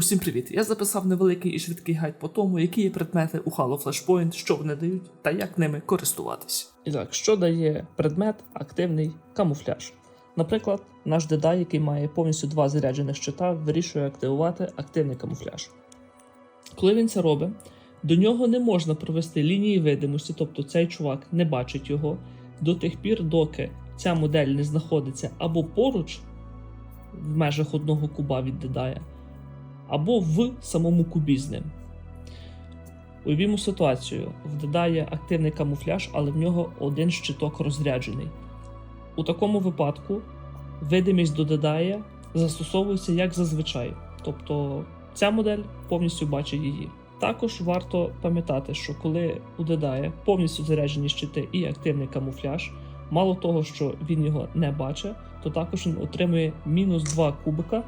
Усім привіт! Я записав невеликий і швидкий гайд по тому, які є предмети у Halo Flashpoint, що вони дають та як ними користуватись. І так, що дає предмет активний камуфляж? Наприклад, наш дедай, який має повністю два заряджених щита, вирішує активувати активний камуфляж. Коли він це робить, до нього не можна провести лінії видимості, тобто цей чувак не бачить його до тих пір, доки ця модель не знаходиться або поруч в межах одного куба від дедая, або в самому кубі з. Уявімо ситуацію: в дедає активний камуфляж, але в нього один щиток розряджений. У такому випадку видимість до застосовується як зазвичай, тобто ця модель повністю бачить її. Також варто пам'ятати, що коли у дедая повністю заряджені щити і активний камуфляж, мало того, що він його не бачить, то також він отримує мінус 2 кубика,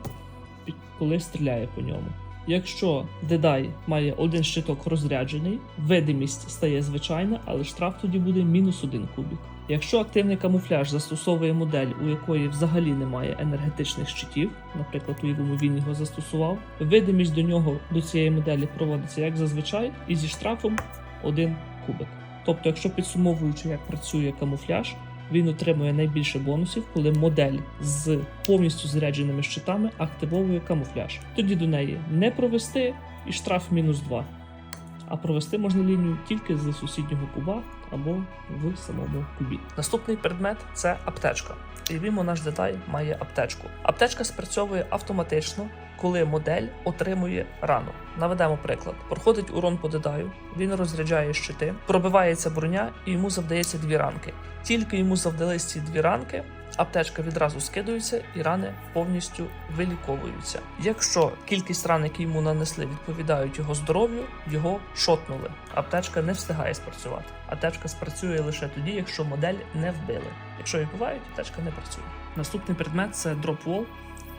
коли стріляє по ньому. Якщо дедай має один щиток розряджений, видимість стає звичайна, але штраф тоді буде мінус 1 кубік. Якщо активний камуфляж застосовує модель, у якої взагалі немає енергетичних щитів, наприклад, у якому він його застосував, видимість до нього до цієї моделі проводиться як зазвичай, і зі штрафом 1 кубик. Тобто, якщо підсумовуючи, як працює камуфляж, він отримує найбільше бонусів, коли модель з повністю зарядженими щитами активовує камуфляж. Тоді до неї не провести і штраф мінус 2. А провести можна лінію тільки з сусіднього куба або в самому кубі. Наступний предмет це аптечка. Уявімо, наш детай має аптечку. Аптечка спрацьовує автоматично, коли модель отримує рану. Наведемо приклад: проходить урон по дедаю, він розряджає щити, пробивається броня і йому завдається дві ранки. Тільки йому завдались ці дві ранки, аптечка відразу скидується і рани повністю виліковуються. Якщо кількість ран, які йому нанесли, відповідають його здоров'ю, його шотнули. Аптечка не встигає спрацювати. Аптечка спрацює лише тоді, якщо модель не вбили. Якщо її вбивають, аптечка не працює. Наступний предмет це дроп wall.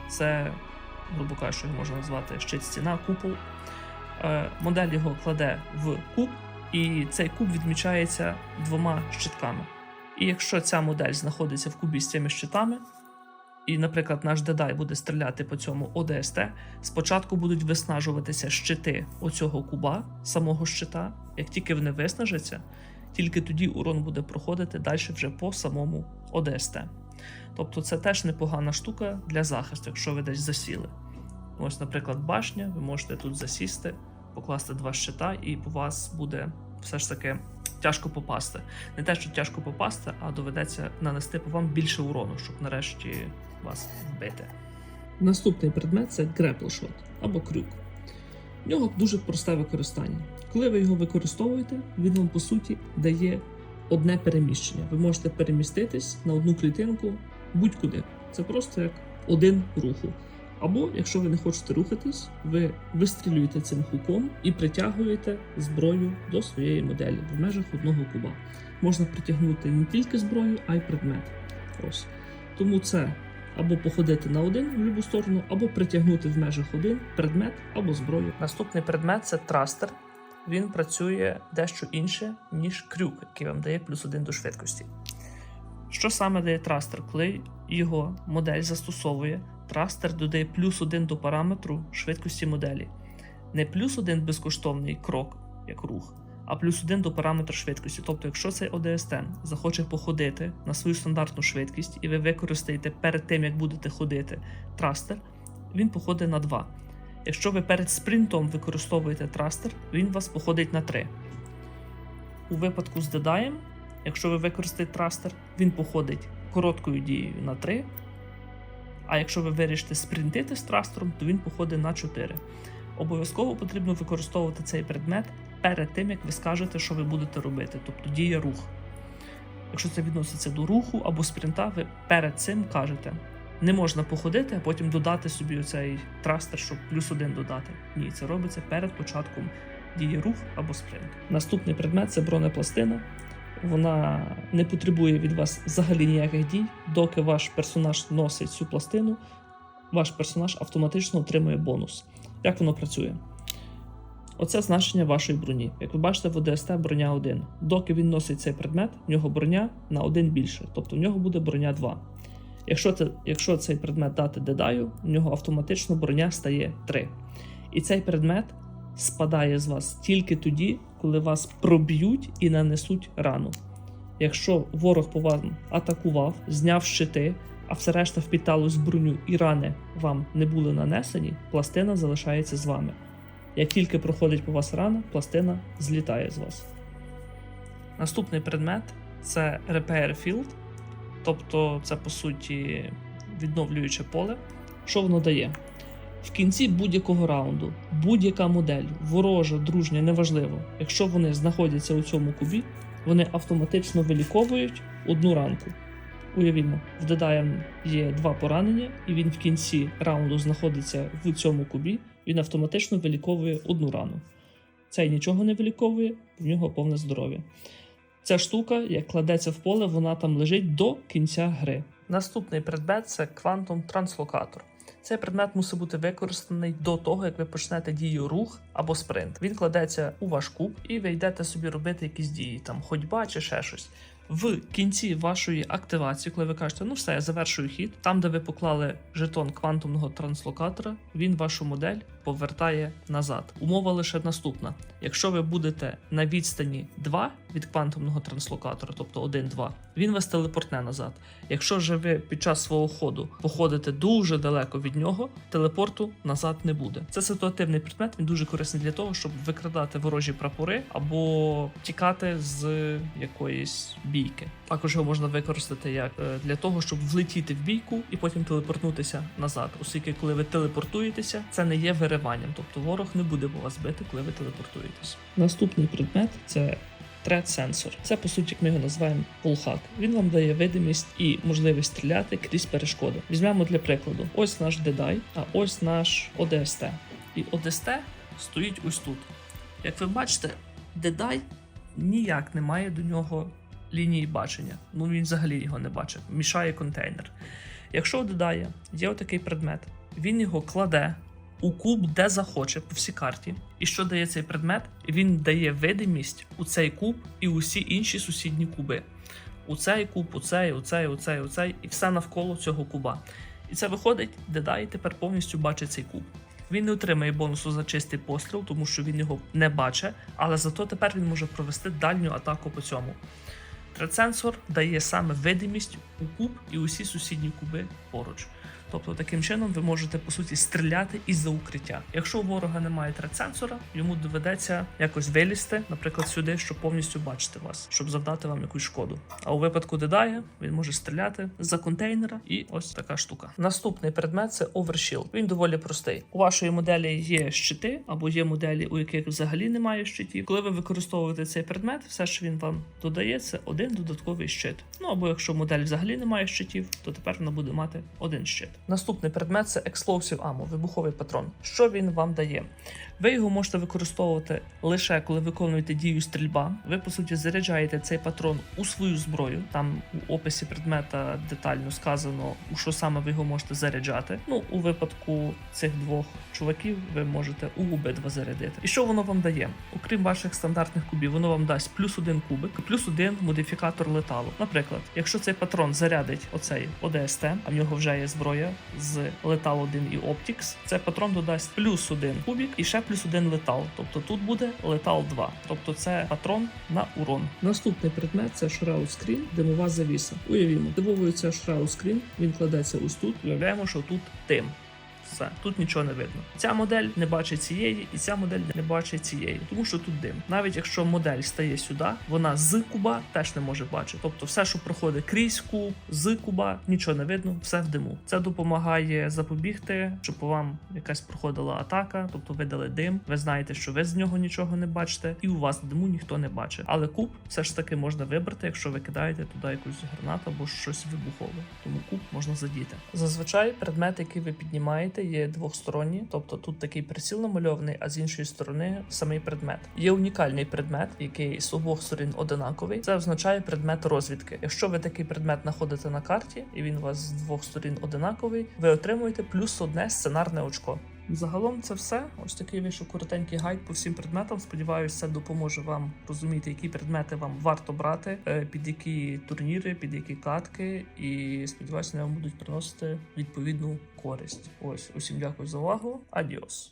Це, грубо кажучи, можна назвати щит стіна, купол. Е, модель його кладе в куб, і цей куб відмічається двома щитками. І якщо ця модель знаходиться в кубі з цими щитами, і, наприклад, наш дедай буде стріляти по цьому ОДСТ, спочатку будуть виснажуватися щити оцього куба, самого щита. Як тільки вони виснажаться, тільки тоді урон буде проходити далі вже по самому ОДСТ. Тобто це теж непогана штука для захисту, якщо ви десь засіли. Ось, наприклад, башня, ви можете тут засісти, покласти два щита, і по вас буде все ж таки тяжко попасти. Не те, що тяжко попасти, а доведеться нанести по вам більше урону, щоб нарешті вас вбити. Наступний предмет це grapple або крюк. В нього дуже просте використання. Коли ви його використовуєте, він вам по суті дає одне переміщення. Ви можете переміститись на одну клітинку будь-куди. Це просто як один руху. Або, якщо ви не хочете рухатись, ви вистрілюєте цим хуком і притягуєте зброю до своєї моделі в межах одного куба. Можна притягнути не тільки зброю, а й предмет. Ось. Тому це або походити на один в любу сторону, або притягнути в межах один предмет або зброю. Наступний предмет це трастер. Він працює дещо інше, ніж крюк, який вам дає плюс один до швидкості. Що саме дає трастер? Коли його модель застосовує, трастер додає плюс один до параметру швидкості моделі. Не плюс один безкоштовний крок, як рух, а плюс один до параметру швидкості. Тобто, якщо цей ОДСТ захоче походити на свою стандартну швидкість, і ви використаєте перед тим, як будете ходити трастер, він походить на 2. Якщо ви перед спринтом використовуєте трастер, він вас походить на 3. У випадку з дедаєм, якщо ви використаєте трастер, він походить короткою дією на 3. А якщо ви вирішите спринтити з трастером, то він походить на 4. Обов'язково потрібно використовувати цей предмет перед тим, як ви скажете, що ви будете робити, тобто дія рух. Якщо це відноситься до руху або спринта, ви перед цим кажете. Не можна походити, а потім додати собі оцей трастер, щоб плюс один додати. Ні, це робиться перед початком дії рух або спринт. Наступний предмет це бронепластина. Вона не потребує від вас взагалі ніяких дій. Доки ваш персонаж носить цю пластину, ваш персонаж автоматично отримує бонус. Як воно працює? Оце значення вашої броні. Як ви бачите, в ОДСТ броня 1. Доки він носить цей предмет, в нього броня на 1 більше, тобто в нього буде броня 2. Якщо, це, якщо цей предмет дати дедаю, в нього автоматично броня стає 3. І цей предмет спадає з вас тільки тоді, коли вас проб'ють і нанесуть рану. Якщо ворог по вам атакував, зняв щити, а все решта впіталось броню і рани вам не були нанесені, пластина залишається з вами. Як тільки проходить по вас рана, пластина злітає з вас. Наступний предмет це Repair Field, тобто це по суті відновлююче поле. Що воно дає? В кінці будь-якого раунду, будь-яка модель, ворожа, дружня, неважливо, якщо вони знаходяться у цьому кубі, вони автоматично виліковують одну ранку. Уявімо, в Дедаєм є два поранення, і він в кінці раунду знаходиться в цьому кубі, він автоматично виліковує одну рану. Цей нічого не виліковує, в нього повне здоров'я. Ця штука, як кладеться в поле, вона там лежить до кінця гри. Наступний предмет це Quantum Translocаtor. Цей предмет мусить бути використаний до того, як ви почнете дію рух або спринт. Він кладеться у ваш куб, і ви йдете собі робити якісь дії, там ходьба чи ще щось. В кінці вашої активації, коли ви кажете, ну все, я завершую хід, там, де ви поклали жетон квантумного транслокатора, він вашу модель повертає назад. Умова лише наступна: якщо ви будете на відстані 2 від квантумного транслокатора, тобто 1-2, він вас телепортне назад. Якщо же ви під час свого ходу походите дуже далеко від нього, телепорту назад не буде. Це ситуативний предмет, він дуже корисний для того, щоб викрадати ворожі прапори або тікати з якоїсь бійки. Також його можна використати як е, для того, щоб влетіти в бійку і потім телепортнутися назад. Оскільки, коли ви телепортуєтеся, це не є вириванням, тобто ворог не буде по вас бити, коли ви телепортуєтесь. Наступний предмет це Threat Sensor. Це по суті, як ми його називаємо полхак. Він вам дає видимість і можливість стріляти крізь перешкоди. Візьмемо для прикладу: ось наш Дедай, а ось наш ОДСТ. І ОДСТ стоїть ось тут. Як ви бачите, Дедай ніяк не має до нього лінії бачення. Ну він взагалі його не бачить. Мішає контейнер. Якщо у Дедая є отакий предмет, він його кладе у куб, де захоче, по всій карті. І що дає цей предмет? Він дає видимість у цей куб і усі інші сусідні куби. У цей куб, у цей, у цей, у цей, у цей, і все навколо цього куба. І це виходить, Дедай тепер повністю бачить цей куб. Він не отримає бонусу за чистий постріл, тому що він його не бачить, але зато тепер він може провести дальню атаку по цьому. Треценсор дає саме видимість у куб і усі сусідні куби поруч. Тобто таким чином ви можете по суті стріляти із-за укриття. Якщо у ворога немає треценсора, йому доведеться якось вилізти, наприклад, сюди, щоб повністю бачити вас, щоб завдати вам якусь шкоду. А у випадку Дедая він може стріляти за контейнера, і ось така штука. Наступний предмет це Overshield. Він доволі простий. У вашої моделі є щити, або є моделі, у яких взагалі немає щитів. Коли ви використовуєте цей предмет, все, що він вам додає, це один додатковий щит. Ну або якщо модель взагалі не має щитів, то тепер вона буде мати один щит. Наступний предмет це Explosive Ammo, вибуховий патрон. Що він вам дає? Ви його можете використовувати лише коли виконуєте дію стрільба. Ви по суті заряджаєте цей патрон у свою зброю. Там у описі предмета детально сказано, у що саме ви його можете заряджати. Ну у випадку цих двох чуваків ви можете у обидва зарядити. І що воно вам дає? Окрім ваших стандартних кубів, воно вам дасть плюс один кубик, плюс один модифікатор леталу. Наприклад, якщо цей патрон зарядить оцей ОДСТ, а в нього вже є зброя з летал 1 і Optics, цей патрон додасть плюс один кубік і ще плюс один летал. Тобто тут буде летал 2. Тобто це патрон на урон. Наступний предмет це Shroud скрін, димова завіса. Уявімо, дивовується Shroud скрін, він кладеться ось тут. Уявляємо, що тут дим. Все, тут нічого не видно. Ця модель не бачить цієї, і ця модель не бачить цієї, тому що тут дим. Навіть якщо модель стає сюди, вона з куба теж не може бачити. Тобто, все, що проходить крізь куб, з куба, нічого не видно, все в диму. Це допомагає запобігти, щоб по вам якась проходила атака, тобто ви дали дим. Ви знаєте, що ви з нього нічого не бачите, і у вас диму ніхто не бачить. Але куб все ж таки можна вибрати, якщо ви кидаєте туди якусь гранату або щось вибухове. Тому куб можна задіти. Зазвичай предмети, які ви піднімаєте, є двохсторонні, тобто тут такий приціл намальований, а з іншої сторони самий предмет. Є унікальний предмет, який з обох сторін одинаковий. Це означає предмет розвідки. Якщо ви такий предмет знаходите на карті, і він у вас з двох сторін одинаковий, ви отримуєте плюс одне сценарне очко. Загалом це все. Ось такий вийшов коротенький гайд по всім предметам. Сподіваюся, це допоможе вам розуміти, які предмети вам варто брати, е, під які турніри, під які катки. І сподіваюся, вони вам будуть приносити відповідну користь. Ось усім дякую за увагу. Адіос.